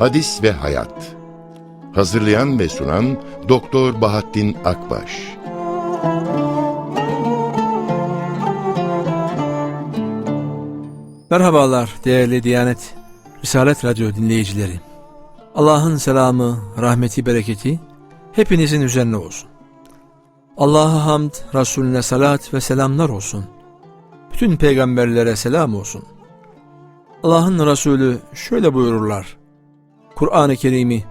Hadis ve Hayat Hazırlayan ve sunan Doktor Bahattin Akbaş Merhabalar değerli Diyanet Risalet Radyo dinleyicileri. Allah'ın selamı, rahmeti, bereketi hepinizin üzerine olsun. Allah'a hamd, Resulüne salat ve selamlar olsun. Bütün peygamberlere selam olsun. Allah'ın Resulü şöyle buyururlar. Kur'an-ı Kerim'i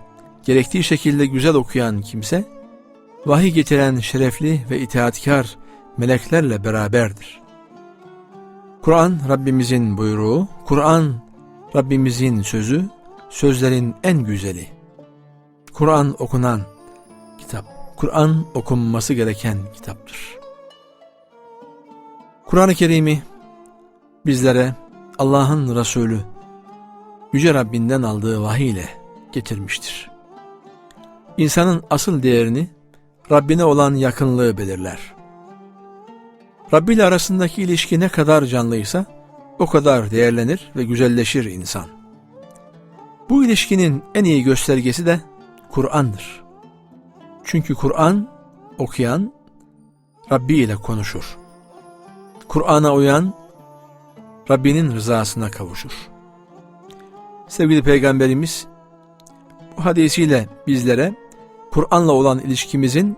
gerektiği şekilde güzel okuyan kimse, vahiy getiren şerefli ve itaatkar meleklerle beraberdir. Kur'an Rabbimizin buyruğu, Kur'an Rabbimizin sözü, sözlerin en güzeli. Kur'an okunan kitap, Kur'an okunması gereken kitaptır. Kur'an-ı Kerim'i bizlere Allah'ın Resulü Yüce Rabbinden aldığı vahiy ile getirmiştir. İnsanın asıl değerini Rabbine olan yakınlığı belirler. Rabbi ile arasındaki ilişki ne kadar canlıysa o kadar değerlenir ve güzelleşir insan. Bu ilişkinin en iyi göstergesi de Kur'an'dır. Çünkü Kur'an okuyan Rabbi ile konuşur. Kur'an'a uyan Rabbinin rızasına kavuşur. Sevgili Peygamberimiz hadisiyle bizlere Kur'an'la olan ilişkimizin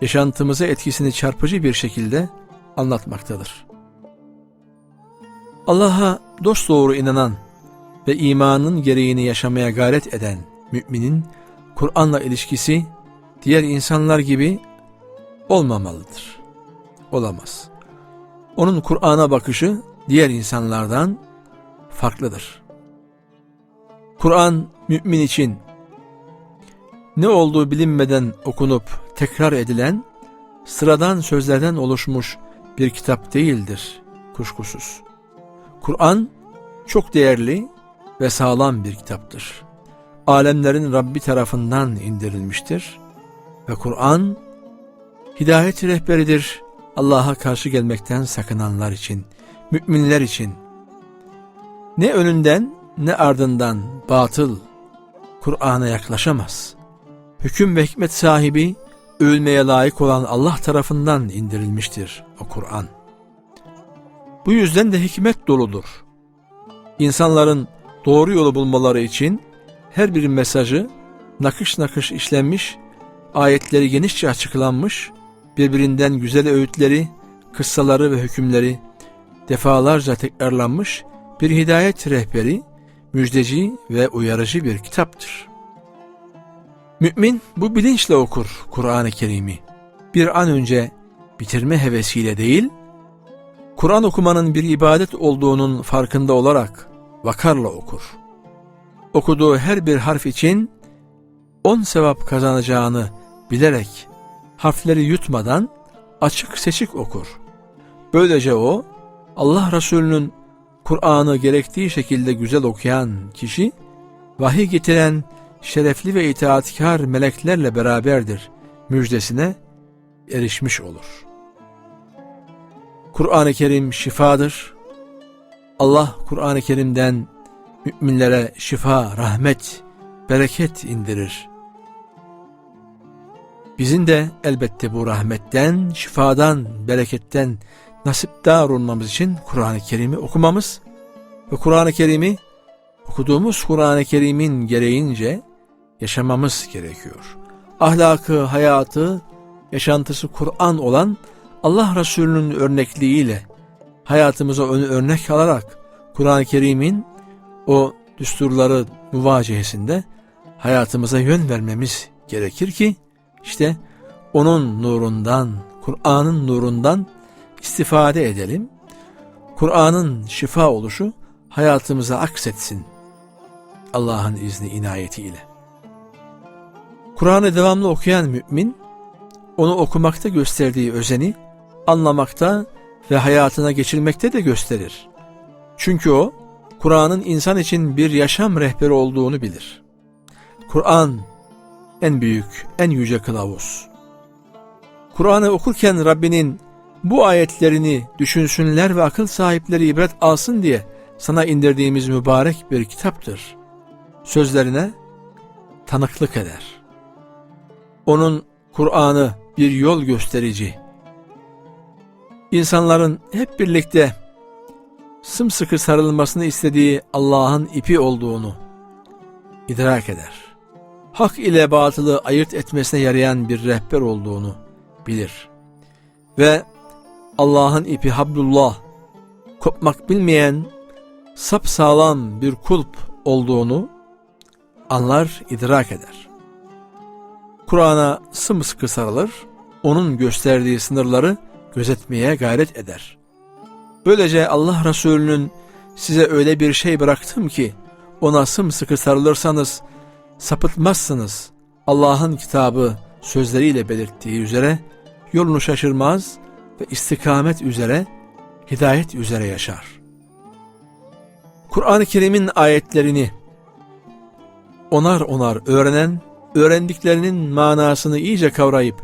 yaşantımıza etkisini çarpıcı bir şekilde anlatmaktadır. Allah'a dosdoğru inanan ve imanın gereğini yaşamaya gayret eden müminin Kur'an'la ilişkisi diğer insanlar gibi olmamalıdır. Olamaz. Onun Kur'an'a bakışı diğer insanlardan farklıdır. Kur'an mümin için ne olduğu bilinmeden okunup tekrar edilen sıradan sözlerden oluşmuş bir kitap değildir kuşkusuz. Kur'an çok değerli ve sağlam bir kitaptır. Alemlerin Rabbi tarafından indirilmiştir ve Kur'an hidayet rehberidir Allah'a karşı gelmekten sakınanlar için, müminler için. Ne önünden ne ardından batıl Kur'an'a yaklaşamaz. Hüküm ve hikmet sahibi övülmeye layık olan Allah tarafından indirilmiştir o Kur'an. Bu yüzden de hikmet doludur. İnsanların doğru yolu bulmaları için her bir mesajı nakış nakış işlenmiş, ayetleri genişçe açıklanmış, birbirinden güzel öğütleri, kıssaları ve hükümleri defalarca tekrarlanmış bir hidayet rehberi, müjdeci ve uyarıcı bir kitaptır. Mümin bu bilinçle okur Kur'an-ı Kerim'i. Bir an önce bitirme hevesiyle değil, Kur'an okumanın bir ibadet olduğunun farkında olarak vakarla okur. Okuduğu her bir harf için on sevap kazanacağını bilerek harfleri yutmadan açık seçik okur. Böylece o Allah Resulü'nün Kur'an'ı gerektiği şekilde güzel okuyan kişi vahiy getiren şerefli ve itaatkar meleklerle beraberdir müjdesine erişmiş olur. Kur'an-ı Kerim şifadır. Allah Kur'an-ı Kerim'den müminlere şifa, rahmet, bereket indirir. Bizim de elbette bu rahmetten, şifadan, bereketten nasipdar olmamız için Kur'an-ı Kerim'i okumamız ve Kur'an-ı Kerim'i okuduğumuz Kur'an-ı Kerim'in gereğince yaşamamız gerekiyor. Ahlakı, hayatı, yaşantısı Kur'an olan Allah Resulü'nün örnekliğiyle hayatımıza onu örnek alarak Kur'an-ı Kerim'in o düsturları muvacehesinde hayatımıza yön vermemiz gerekir ki işte onun nurundan, Kur'an'ın nurundan istifade edelim. Kur'an'ın şifa oluşu hayatımıza aksetsin. Allah'ın izni inayetiyle. Kur'an'ı devamlı okuyan mümin, onu okumakta gösterdiği özeni, anlamakta ve hayatına geçirmekte de gösterir. Çünkü o, Kur'an'ın insan için bir yaşam rehberi olduğunu bilir. Kur'an, en büyük, en yüce kılavuz. Kur'an'ı okurken Rabbinin bu ayetlerini düşünsünler ve akıl sahipleri ibret alsın diye sana indirdiğimiz mübarek bir kitaptır. Sözlerine tanıklık eder. Onun Kur'an'ı bir yol gösterici. İnsanların hep birlikte sımsıkı sarılmasını istediği Allah'ın ipi olduğunu idrak eder. Hak ile batılı ayırt etmesine yarayan bir rehber olduğunu bilir. Ve Allah'ın ipi Hablullah, kopmak bilmeyen sapsağlam bir kulp olduğunu anlar, idrak eder. Kur'an'a sımsıkı sarılır, onun gösterdiği sınırları gözetmeye gayret eder. Böylece Allah Resulü'nün size öyle bir şey bıraktım ki ona sımsıkı sarılırsanız sapıtmazsınız. Allah'ın kitabı sözleriyle belirttiği üzere yolunu şaşırmaz ve istikamet üzere, hidayet üzere yaşar. Kur'an-ı Kerim'in ayetlerini onar onar öğrenen, öğrendiklerinin manasını iyice kavrayıp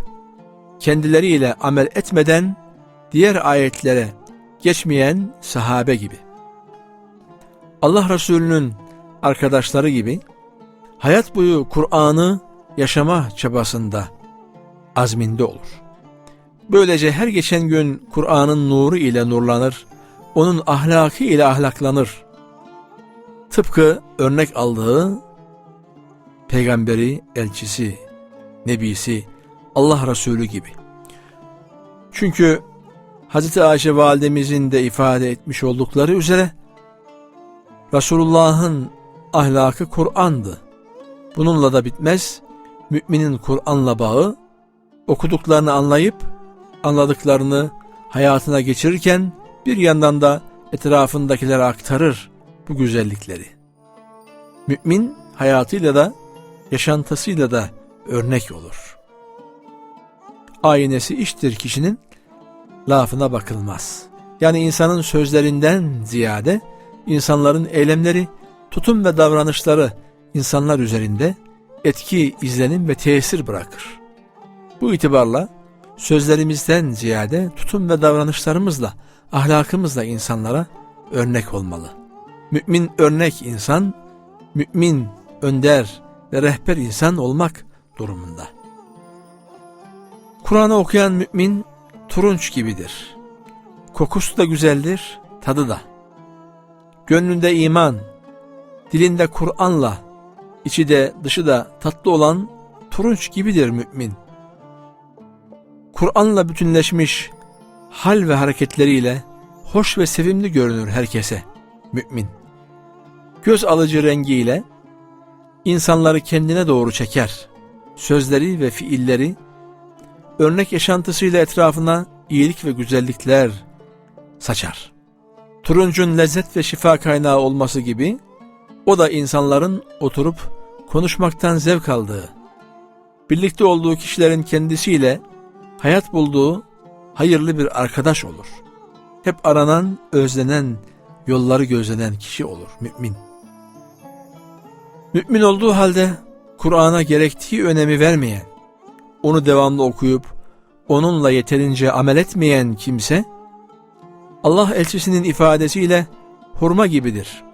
kendileriyle amel etmeden diğer ayetlere geçmeyen sahabe gibi. Allah Resulü'nün arkadaşları gibi hayat boyu Kur'an'ı yaşama çabasında azminde olur. Böylece her geçen gün Kur'an'ın nuru ile nurlanır, onun ahlakı ile ahlaklanır. Tıpkı örnek aldığı peygamberi, elçisi, nebisi, Allah Resulü gibi. Çünkü Hz. Ayşe validemizin de ifade etmiş oldukları üzere Resulullah'ın ahlakı Kur'an'dı. Bununla da bitmez. Müminin Kur'an'la bağı okuduklarını anlayıp anladıklarını hayatına geçirirken bir yandan da etrafındakilere aktarır bu güzellikleri. Mümin hayatıyla da yaşantısıyla da örnek olur. Aynesi iştir kişinin lafına bakılmaz. Yani insanın sözlerinden ziyade insanların eylemleri, tutum ve davranışları insanlar üzerinde etki, izlenim ve tesir bırakır. Bu itibarla sözlerimizden ziyade tutum ve davranışlarımızla, ahlakımızla insanlara örnek olmalı. Mümin örnek insan, mümin önder ve rehber insan olmak durumunda. Kur'an'ı okuyan mümin turunç gibidir. Kokusu da güzeldir, tadı da. Gönlünde iman, dilinde Kur'an'la, içi de dışı da tatlı olan turunç gibidir mümin. Kur'an'la bütünleşmiş hal ve hareketleriyle hoş ve sevimli görünür herkese mümin. Göz alıcı rengiyle insanları kendine doğru çeker. Sözleri ve fiilleri örnek yaşantısıyla etrafına iyilik ve güzellikler saçar. Turuncun lezzet ve şifa kaynağı olması gibi o da insanların oturup konuşmaktan zevk aldığı, birlikte olduğu kişilerin kendisiyle hayat bulduğu hayırlı bir arkadaş olur. Hep aranan, özlenen, yolları gözlenen kişi olur mümin. Mümin olduğu halde Kur'an'a gerektiği önemi vermeyen, onu devamlı okuyup onunla yeterince amel etmeyen kimse, Allah elçisinin ifadesiyle hurma gibidir.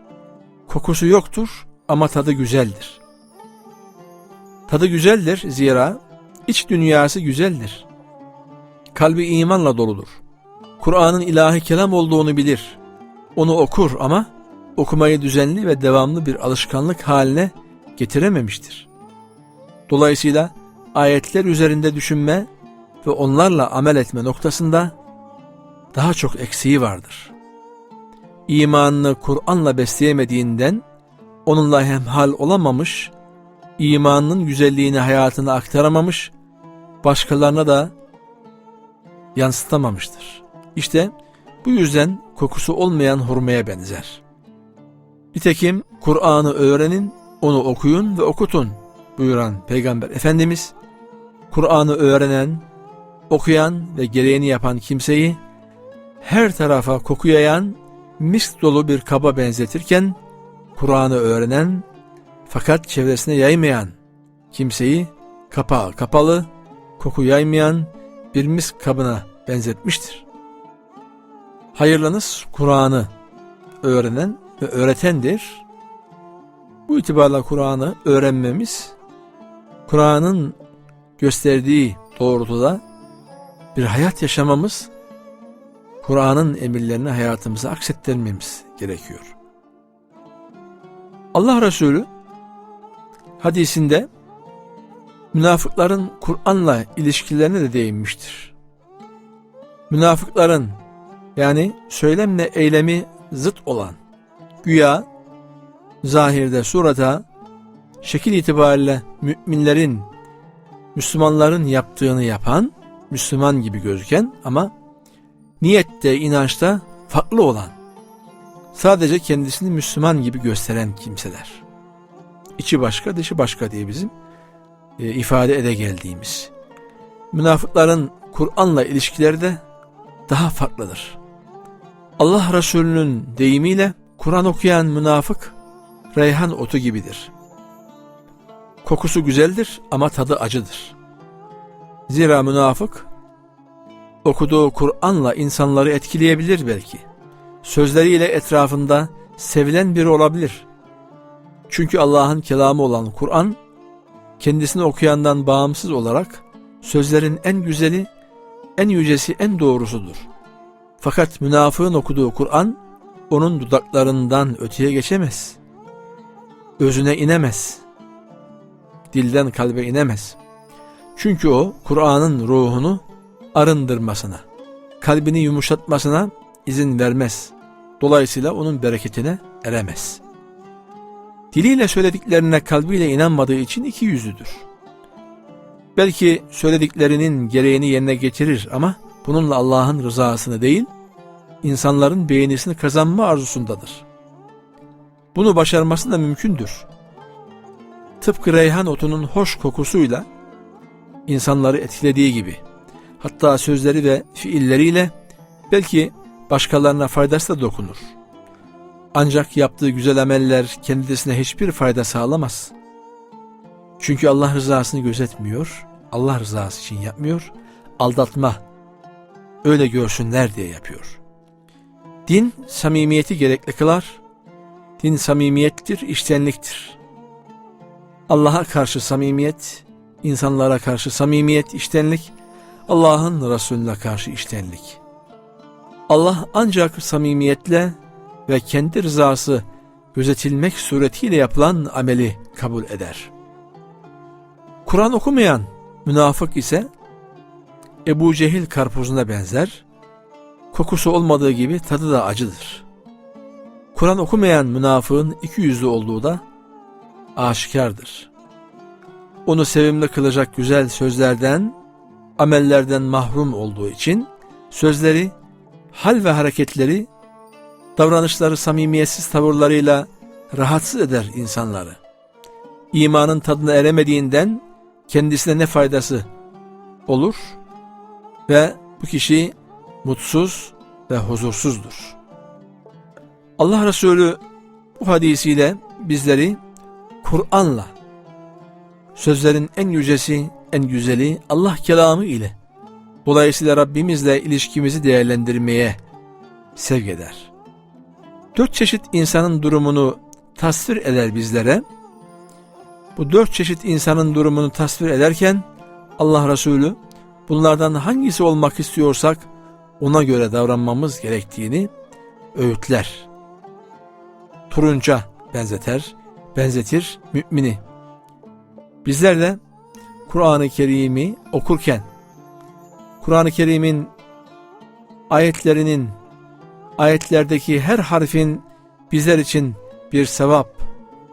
Kokusu yoktur ama tadı güzeldir. Tadı güzeldir zira iç dünyası güzeldir. Kalbi imanla doludur. Kur'an'ın ilahi kelam olduğunu bilir. Onu okur ama okumayı düzenli ve devamlı bir alışkanlık haline getirememiştir. Dolayısıyla ayetler üzerinde düşünme ve onlarla amel etme noktasında daha çok eksiği vardır. İmanını Kur'an'la besleyemediğinden onunla hemhal olamamış, imanının güzelliğini hayatına aktaramamış, başkalarına da yansıtamamıştır. İşte bu yüzden kokusu olmayan hurmaya benzer. Nitekim Kur'an'ı öğrenin, onu okuyun ve okutun buyuran Peygamber Efendimiz, Kur'an'ı öğrenen, okuyan ve gereğini yapan kimseyi her tarafa koku yayan misk dolu bir kaba benzetirken, Kur'an'ı öğrenen fakat çevresine yaymayan kimseyi kapağı kapalı, koku yaymayan bir misk kabına benzetmiştir. Hayırlınız Kur'an'ı öğrenen ve öğretendir. Bu itibarla Kur'an'ı öğrenmemiz Kur'an'ın gösterdiği doğrultuda bir hayat yaşamamız, Kur'an'ın emirlerini hayatımıza aksettirmemiz gerekiyor. Allah Resulü hadisinde münafıkların Kur'an'la ilişkilerine de değinmiştir. Münafıkların yani söylemle eylemi zıt olan güya zahirde surata şekil itibariyle müminlerin Müslümanların yaptığını yapan Müslüman gibi gözüken ama niyette inançta farklı olan sadece kendisini Müslüman gibi gösteren kimseler. İçi başka dışı başka diye bizim e, ifade ede geldiğimiz. Münafıkların Kur'an'la ilişkileri de daha farklıdır. Allah Resulü'nün deyimiyle Kur'an okuyan münafık reyhan otu gibidir. Kokusu güzeldir ama tadı acıdır. Zira münafık okuduğu Kur'an'la insanları etkileyebilir belki. Sözleriyle etrafında sevilen biri olabilir. Çünkü Allah'ın kelamı olan Kur'an kendisini okuyandan bağımsız olarak sözlerin en güzeli, en yücesi, en doğrusudur. Fakat münafığın okuduğu Kur'an onun dudaklarından öteye geçemez. Özüne inemez. Dilden kalbe inemez. Çünkü o Kur'an'ın ruhunu arındırmasına, kalbini yumuşatmasına izin vermez. Dolayısıyla onun bereketine eremez. Diliyle söylediklerine kalbiyle inanmadığı için iki yüzlüdür. Belki söylediklerinin gereğini yerine getirir ama bununla Allah'ın rızasını değil, insanların beğenisini kazanma arzusundadır. Bunu başarması da mümkündür. Tıpkı reyhan otunun hoş kokusuyla insanları etkilediği gibi, hatta sözleri ve fiilleriyle belki başkalarına faydası da dokunur. Ancak yaptığı güzel ameller kendisine hiçbir fayda sağlamaz. Çünkü Allah rızasını gözetmiyor, Allah rızası için yapmıyor, aldatma, öyle görsünler diye yapıyor. Din samimiyeti gerekli kılar, din samimiyettir, iştenliktir. Allah'a karşı samimiyet, insanlara karşı samimiyet, iştenlik, Allah'ın Resulüne karşı iştenlik. Allah ancak samimiyetle ve kendi rızası gözetilmek suretiyle yapılan ameli kabul eder. Kur'an okumayan münafık ise Ebu Cehil karpuzuna benzer, kokusu olmadığı gibi tadı da acıdır. Kur'an okumayan münafığın iki yüzlü olduğu da aşikardır. Onu sevimli kılacak güzel sözlerden, amellerden mahrum olduğu için sözleri, hal ve hareketleri, davranışları samimiyetsiz tavırlarıyla rahatsız eder insanları. İmanın tadına eremediğinden kendisine ne faydası olur ve bu kişi mutsuz ve huzursuzdur. Allah Resulü bu hadisiyle bizleri Kur'an'la sözlerin en yücesi, en güzeli Allah kelamı ile dolayısıyla Rabbimizle ilişkimizi değerlendirmeye sevk eder. Dört çeşit insanın durumunu tasvir eder bizlere. Bu dört çeşit insanın durumunu tasvir ederken Allah Resulü bunlardan hangisi olmak istiyorsak ona göre davranmamız gerektiğini öğütler. Turunca benzeter, benzetir mümini. Bizler de Kur'an-ı Kerim'i okurken Kur'an-ı Kerim'in ayetlerinin ayetlerdeki her harfin bizler için bir sevap,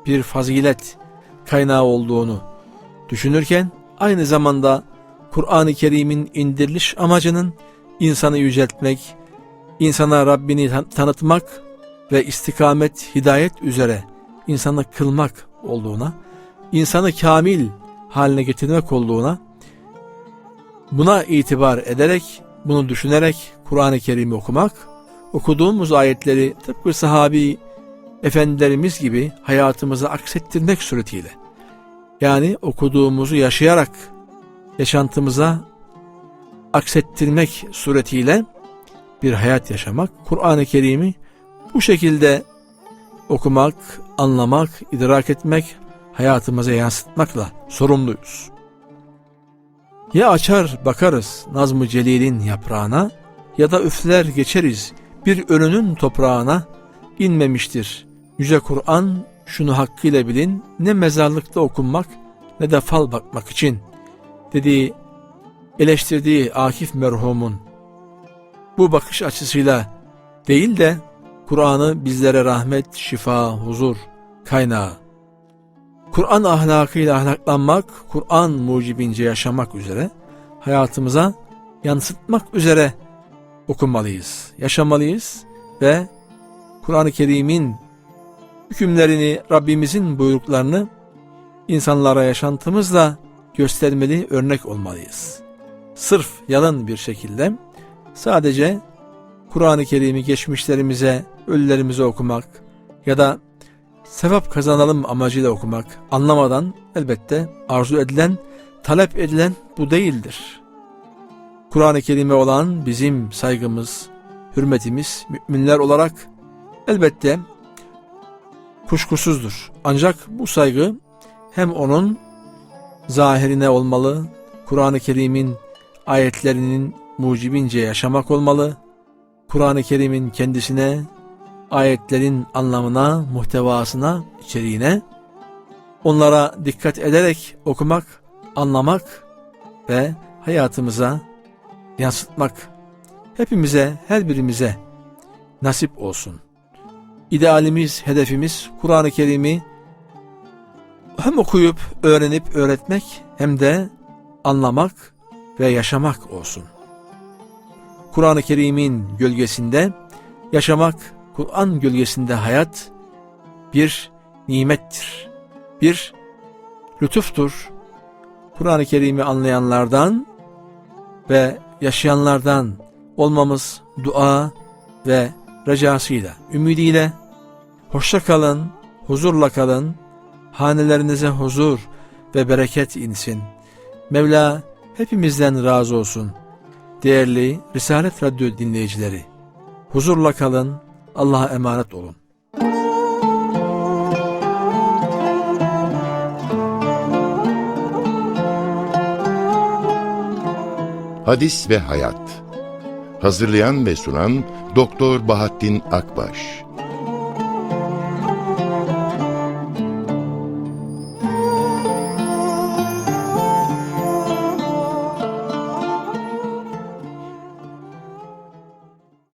bir fazilet kaynağı olduğunu düşünürken aynı zamanda Kur'an-ı Kerim'in indiriliş amacının insanı yüceltmek, insana Rabbini tan- tanıtmak ve istikamet, hidayet üzere insanı kılmak olduğuna, insanı kamil haline getirmek olduğuna buna itibar ederek, bunu düşünerek Kur'an-ı Kerim'i okumak, okuduğumuz ayetleri tıpkı sahabi efendilerimiz gibi hayatımıza aksettirmek suretiyle yani okuduğumuzu yaşayarak yaşantımıza aksettirmek suretiyle bir hayat yaşamak, Kur'an-ı Kerim'i bu şekilde okumak, anlamak, idrak etmek, hayatımıza yansıtmakla sorumluyuz. Ya açar bakarız Nazm-ı Celil'in yaprağına ya da üfler geçeriz bir ölünün toprağına inmemiştir. Yüce Kur'an şunu hakkıyla bilin ne mezarlıkta okunmak ne de fal bakmak için dediği eleştirdiği Akif merhumun bu bakış açısıyla değil de Kur'an'ı bizlere rahmet, şifa, huzur kaynağı. Kur'an ahlakıyla ahlaklanmak, Kur'an mucibince yaşamak üzere hayatımıza yansıtmak üzere okumalıyız, yaşamalıyız ve Kur'an-ı Kerim'in hükümlerini, Rabbimizin buyruklarını insanlara yaşantımızla göstermeli, örnek olmalıyız. Sırf yalan bir şekilde sadece Kur'an-ı Kerim'i geçmişlerimize, ölülerimize okumak ya da sevap kazanalım amacıyla okumak, anlamadan elbette arzu edilen, talep edilen bu değildir. Kur'an-ı Kerim'e olan bizim saygımız, hürmetimiz müminler olarak elbette kuşkusuzdur. Ancak bu saygı hem onun zahirine olmalı, Kur'an-ı Kerim'in ayetlerinin mucibince yaşamak olmalı, Kur'an-ı Kerim'in kendisine, ayetlerin anlamına, muhtevasına, içeriğine, onlara dikkat ederek okumak, anlamak ve hayatımıza yansıtmak hepimize, her birimize nasip olsun. İdealimiz, hedefimiz Kur'an-ı Kerim'i hem okuyup, öğrenip, öğretmek hem de anlamak ve yaşamak olsun. Kur'an-ı Kerim'in gölgesinde yaşamak, Kur'an gölgesinde hayat bir nimettir. Bir lütuftur. Kur'an-ı Kerim'i anlayanlardan ve yaşayanlardan olmamız dua ve recasıyla, ümidiyle hoşça kalın, huzurla kalın, hanelerinize huzur ve bereket insin. Mevla hepimizden razı olsun. Değerli Risalet Radyo dinleyicileri, huzurla kalın, Allah'a emanet olun. Hadis ve Hayat Hazırlayan ve sunan Doktor Bahattin Akbaş